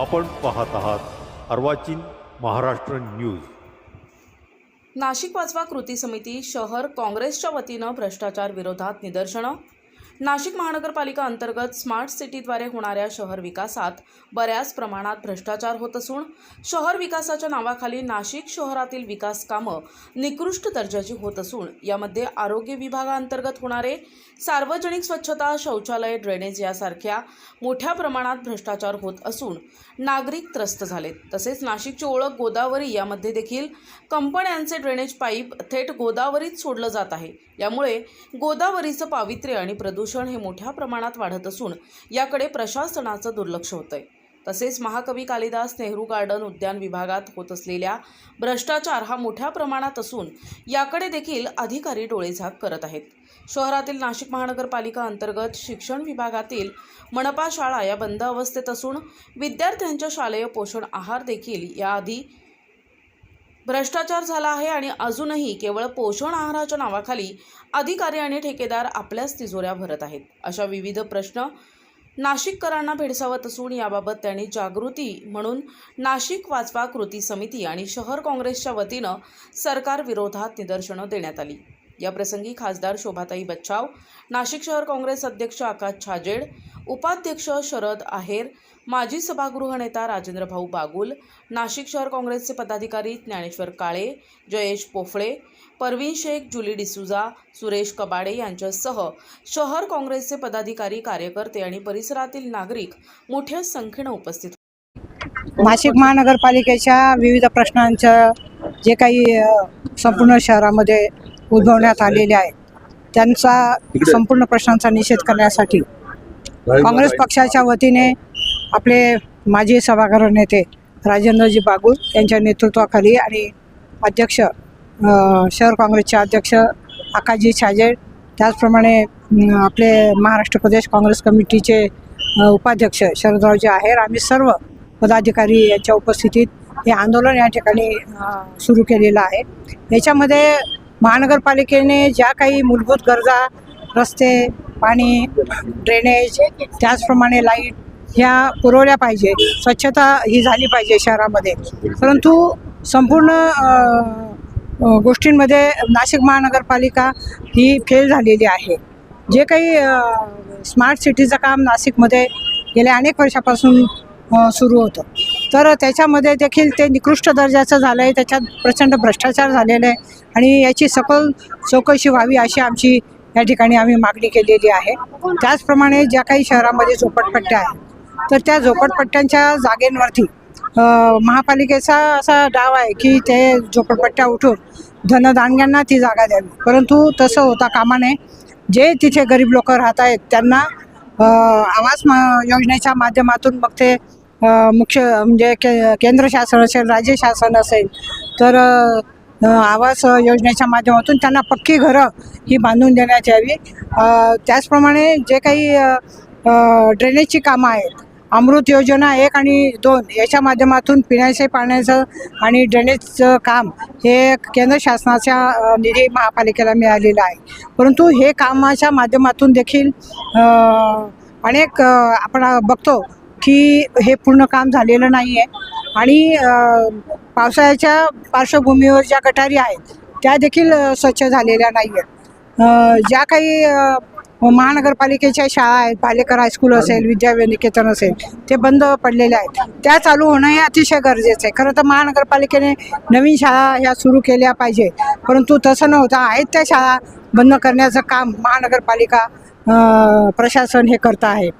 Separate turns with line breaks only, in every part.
आपण पाहत आहात अर्वाचीन महाराष्ट्र न्यूज.
नाशिक पाचवा कृती समिती शहर काँग्रेसच्या वतीनं भ्रष्टाचार विरोधात निदर्शनं नाशिक महानगरपालिका अंतर्गत स्मार्ट सिटीद्वारे होणाऱ्या शहर विकासात बऱ्याच प्रमाणात भ्रष्टाचार होत असून शहर विकासाच्या नावाखाली नाशिक शहरातील विकास कामं निकृष्ट दर्जाची होत असून यामध्ये आरोग्य विभागाअंतर्गत होणारे सार्वजनिक स्वच्छता शौचालय ड्रेनेज यासारख्या मोठ्या प्रमाणात भ्रष्टाचार होत असून नागरिक त्रस्त झालेत. तसेच नाशिकची ओळख गोदावरी यामध्ये देखील कंपन्यांचे ड्रेनेज पाईप थेट गोदावरीत सोडलं जात आहे. यामुळे गोदावरीचं पावित्र्य आणि प्रदूषण हे मोठ्या प्रमाणात वाढत असून याकडे प्रशासनाचं दुर्लक्ष होतंय. तसेच महाकवी कालिदास नेहरू गार्डन उद्यान विभागात होत असलेल्या भ्रष्टाचार हा मोठ्या प्रमाणात असून याकडे देखील अधिकारी डोळेझाक करत आहेत. शहरातील नाशिक महानगरपालिका अंतर्गत शिक्षण विभागातील मनपा शाळा या बंद अवस्थेत असून विद्यार्थ्यांच्या शालेय पोषण आहार देखील याआधी भ्रष्टाचार झाला आहे आणि अजूनही केवळ पोषण आहाराच्या नावाखाली अधिकारी आणि ठेकेदार आपल्याच तिजोऱ्या भरत आहेत. अशा विविध प्रश्न नाशिककरांना भेडसावत असून याबाबत त्यांनी जागृती म्हणून नाशिक वाचवा कृती समिती आणि शहर काँग्रेसच्या वतीनं सरकारविरोधात निदर्शनं देण्यात आली. याप्रसंगी खासदार शोभाताई बच्चाव नाशिक शहर काँग्रेस अध्यक्ष आकाश छाजेड उपाध्यक्ष शरद आहेर माजी सभागृह नेता राजेंद्र भाऊ बागुल नाशिक शहर काँग्रेसचे पदाधिकारी ज्ञानेश्वर काळे जयेश पोफळे परवीन शेख जुली डिसुजा सुरेश कबाडे यांच्यासह शहर काँग्रेसचे पदाधिकारी कार्यकर्ते आणि परिसरातील नागरिक मोठ्या संख्येनं उपस्थित
नाशिक महानगरपालिकेच्या विविध प्रश्नांचं जे काही संपूर्ण शहरामध्ये उद्भवण्यात आलेले आहेत. त्यांचा संपूर्ण प्रश्नांचा निषेध करण्यासाठी काँग्रेस पक्षाच्या वतीने आपले माजी सभागृह नेते राजेंद्रजी बागुल यांच्या नेतृत्वाखाली आणि अध्यक्ष शहर काँग्रेसचे अध्यक्ष आकाशजी छाजेड त्याचप्रमाणे आपले महाराष्ट्र प्रदेश काँग्रेस कमिटीचे उपाध्यक्ष शरदरावजी आहेर आम्ही सर्व पदाधिकारी यांच्या उपस्थितीत हे आंदोलन या ठिकाणी सुरू केलेलं आहे. याच्यामध्ये महानगरपालिकेने ज्या काही मूलभूत गरजा रस्ते पाणी ड्रेनेज त्याचप्रमाणे लाइट ह्या पुरवल्या पाहिजे स्वच्छता ही झाली पाहिजे शहरामध्ये. परंतु संपूर्ण गोष्टींमध्ये नाशिक महानगरपालिका ही फेल झालेली आहे. जे काही स्मार्ट सिटीचं काम नाशिकमध्ये गेल्या अनेक वर्षापासून सुरू होतं. तर त्याच्यामध्ये देखील ते निकृष्ट दर्जाचं झालं आहे. त्याच्यात प्रचंड भ्रष्टाचार झालेला आहे. आणि याची सखोल चौकशी व्हावी अशी आमची या ठिकाणी आम्ही मागणी केलेली आहे. त्याचप्रमाणे ज्या काही शहरामध्ये झोपडपट्ट्या आहेत तर त्या झोपडपट्ट्यांच्या जागेंवरती महापालिकेचा असा डाव आहे की ते झोपडपट्ट्या उठून धनदानग्यांना ती जागा द्यावी. परंतु तसं होता कामा नये. जे तिथे गरीब लोक राहत आहेत त्यांना आवास मा योजनेच्या माध्यमातून मग ते मुख्य म्हणजे के केंद्र शासन असेल राज्य शासन असेल तर आवास योजनेच्या माध्यमातून त्यांना पक्की घरं ही बांधून देण्यात यावी. त्याचप्रमाणे जे काही ड्रेनेजची कामं आहेत अमृत योजना एक आणि दोन याच्या माध्यमातून पिण्याचे पाण्याचं आणि ड्रेनेजचं काम हे केंद्र शासनाच्या निधी महापालिकेला मिळालेलं आहे. परंतु हे कामाच्या माध्यमातून देखील अनेक आपण बघतो की हे पूर्ण काम झालेलं नाही आहे आणि पावसाळ्याच्या पार्श्वभूमीवर ज्या गटारी आहेत त्या देखील स्वच्छ झालेल्या नाही आहेत ज्या काही महानगरपालिकेच्या शाळा आहेत पालेकर हायस्कूल असेल विद्यानिकेतन असेल ते बंद पडलेले आहेत. त्या चालू होणं हे अतिशय गरजेचं आहे. खरं तर महानगरपालिकेने नवीन शाळा ह्या सुरू केल्या पाहिजे. परंतु तसं न होता आहेत त्या शाळा बंद करण्याचं काम महानगरपालिका प्रशासन हे करतं आहे.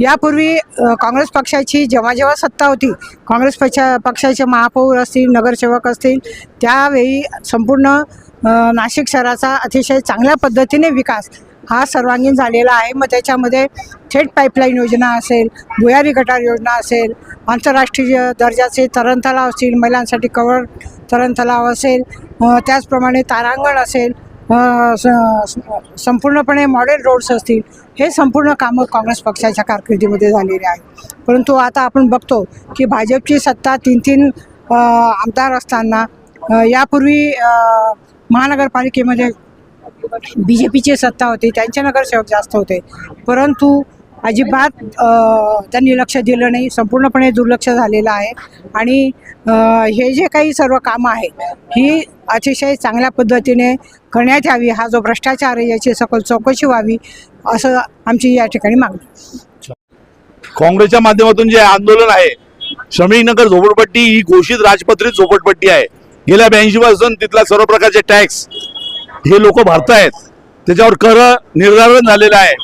यापूर्वी काँग्रेस पक्षाची जेव्हा जेव्हा सत्ता होती काँग्रेस पक्षा पक्षाचे महापौर असतील नगरसेवक असतील त्यावेळी संपूर्ण नाशिक शहराचा अतिशय चांगल्या पद्धतीने विकास हा सर्वांगीण झालेला आहे. मग त्याच्यामध्ये थेट पाईपलाईन योजना असेल भुयारी गटार योजना असेल आंतरराष्ट्रीय दर्जाचे तरणतलाव असतील महिलांसाठी कवर तरणतलाव असेल त्याचप्रमाणे तारांगण असेल संपूर्णपणे मॉडेल रोड्स असतील हे संपूर्ण कामं काँग्रेस पक्षाच्या कारकिर्दीमध्ये झालेले आहे परंतु आता आपण बघतो की भाजपची सत्ता तीन तीन आमदार असताना यापूर्वी महानगरपालिकेमध्ये बी जे पीची सत्ता होती त्यांचे नगरसेवक जास्त होते. परंतु अजिबात त्यांनी लक्ष दिलं नाही. संपूर्णपणे दुर्लक्ष झालेलं आहे. आणि हे जे काही सर्व कामं आहेत ही अतिशय चांगल्या पद्धतीने करण्यात यावी. हा जो भ्रष्टाचार आहे याची सखोल चौकशी व्हावी असं आमची या ठिकाणी मागणी.
काँग्रेसच्या माध्यमातून जे आंदोलन आहे श्रमिकनगर झोपडपट्टी ही घोषित राजपत्रित झोपडपट्टी आहे. गेल्या ब्याऐंशी पासून तिथला सर्व प्रकारचे टॅक्स हे लोक भरतायत. त्याच्यावर कर निर्धारण झालेलं आहे.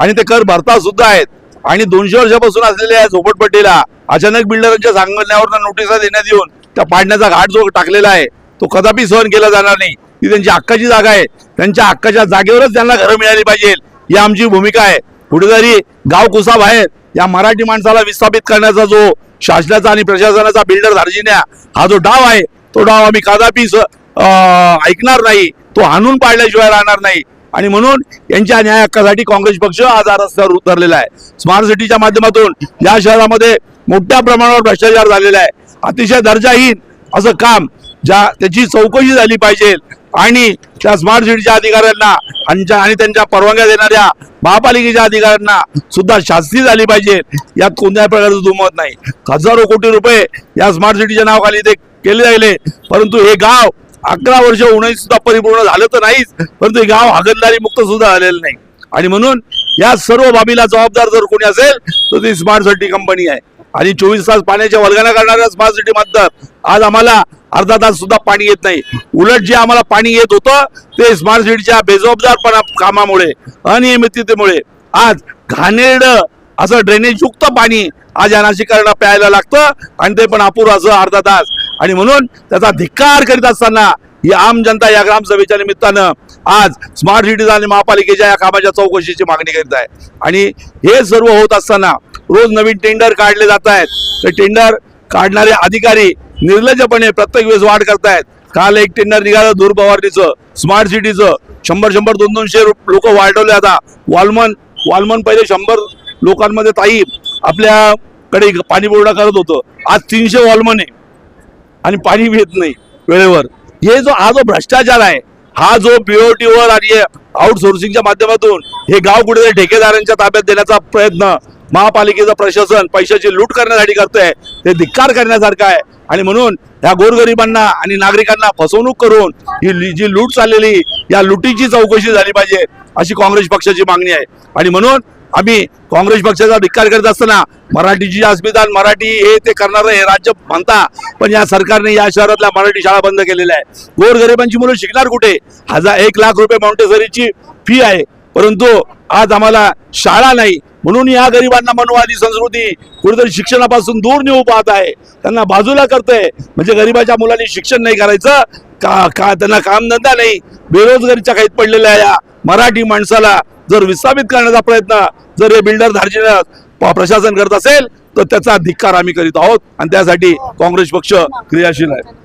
आणि ते कर भरता सुद्धा आहेत. आणि दोनशे वर्षापासून असलेल्या या झोपडपट्टीला अचानक बिल्डरांच्या सांगण्यावर नोटिसा देण्यात येऊन त्या पाडण्याचा घाट जो टाकलेला आहे तो कदापि सहन केला जाणार नाही. ती त्यांची हक्काची जागा आहे. त्यांच्या हक्काच्या जागेवरच त्यांना घरं मिळाली पाहिजे. ही आमची भूमिका आहे. कुठेतरी गाव कुसाबाहेर या मराठी माणसाला विस्थापित करण्याचा जो शासनाचा आणि प्रशासनाचा बिल्डर धार्जिन्या हा जो डाव आहे तो डाव आम्ही कदापि स- ऐकणार नाही. तो हाणून पाडल्याशिवाय राहणार नाही. आणि म्हणून यांच्या न्याय हक्कासाठी काँग्रेस पक्ष आज रस्त्यावर उतरलेला आहे. स्मार्ट सिटीच्या माध्यमातून या शहरामध्ये मोठ्या प्रमाणावर भ्रष्टाचार झालेला आहे. अतिशय दर्जाहीन असं काम ज्या त्याची चौकशी झाली पाहिजे आणि त्या स्मार्ट सिटीच्या अधिकाऱ्यांना आणि आणि त्यांच्या परवानग्या देणाऱ्या महापालिकेच्या अधिकाऱ्यांना सुद्धा शास्ती झाली पाहिजे. यात कोणत्याही प्रकारचं दुमत नाही. हजारो कोटी रुपये या स्मार्ट सिटीच्या नावाखाली ते केले गेले परंतु हे गाव अकरा वर्ष होणंही सुद्धा परिपूर्ण झालं तर नाहीच परंतु गाव हागणदारी मुक्त सुद्धा झालेलं नाही. आणि म्हणून या सर्व बाबीला जबाबदार जर कोणी असेल तर ती स्मार्ट सिटी कंपनी आहे. आणि चोवीस तास पाण्याच्या वर्गाला करणाऱ्या स्मार्ट सिटी म्हणतात आज आम्हाला अर्धा तास सुद्धा पाणी येत नाही. उलट जे आम्हाला पाणी येत होतं ते स्मार्ट सिटीच्या बेजबाबदारपणा कामामुळे अनियमिततेमुळे. आज घाणेरड असं ड्रेनेजयुक्त पाणी आज या नाशिकांना प्यायला लागतं आणि ते पण अपुरं असं अर्धा तास. आणि म्हणून त्याचा धिक्कार करीत असताना ही आम जनता या ग्रामसभेच्या निमित्तानं आज स्मार्ट सिटीज आणि महापालिकेच्या या कामाच्या चौकशीची मागणी करीत आहे. आणि हे सर्व होत असताना रोज नवीन टेंडर काढले जात आहेत. ते टेंडर काढणारे अधिकारी निर्लज्जपणे प्रत्येक वेळेस वाढ करतायत. काल एक टेंडर निघालं धूर फवारणीचं स्मार्ट सिटीचं शंभर शंभर दोन दोनशे लोक वाढवले आता. वालमन वालमन पहिले शंभर लोकांमध्ये ताई आपल्याकडे पाणी पुरवठा करत होतं. आज तीनशे वॉलमन आहे. आणि पाणी येत नाही वेळेवर. हे जो हा जो भ्रष्टाचार आहे हा जो पीओटीवर आणि आउटसोर्सिंगच्या माध्यमातून हे गाव कुठेतरी ठेकेदारांच्या ताब्यात देण्याचा प्रयत्न महापालिकेचं प्रशासन पैशाची लूट करण्यासाठी करतंय ते धिक्कार करण्यासारखं आहे. आणि म्हणून या गोरगरिबांना आणि नागरिकांना फसवणूक करून ही जी लूट चाललेली या लुटीची चौकशी झाली पाहिजे अशी काँग्रेस पक्षाची मागणी आहे. आणि म्हणून आम्ही काँग्रेस पक्षाचा धिक्कार करत असताना मराठीची अस्मितान मराठी हे ते करणारं हे राज्य म्हणता. पण या सरकारने या शहरातल्या मराठी शाळा बंद केलेल्या आहे गोरगरिबांची मुलं शिकणार कुठे? हजार एक लाख रुपये माउंटेसरीची फी आहे. परंतु आज आम्हाला शाळा नाही. म्हणून या गरिबांना मनवादी संस्कृती कुठेतरी शिक्षणापासून दूर नेऊ पाहत आहे. त्यांना बाजूला करतंय. म्हणजे गरिबाच्या मुलांनी शिक्षण नाही करायचं. का का त्यांना कामधंदा नाही. बेरोजगारीच्या काहीत पडलेल्या या मराठी माणसाला जर विस्थापित करण्याचा प्रयत्न जर हे बिल्डर धार्जिन प्रशासन करत असेल तर त्याचा धिक्कार आम्ही करीत आहोत. आणि त्यासाठी काँग्रेस पक्ष क्रियाशील आहे.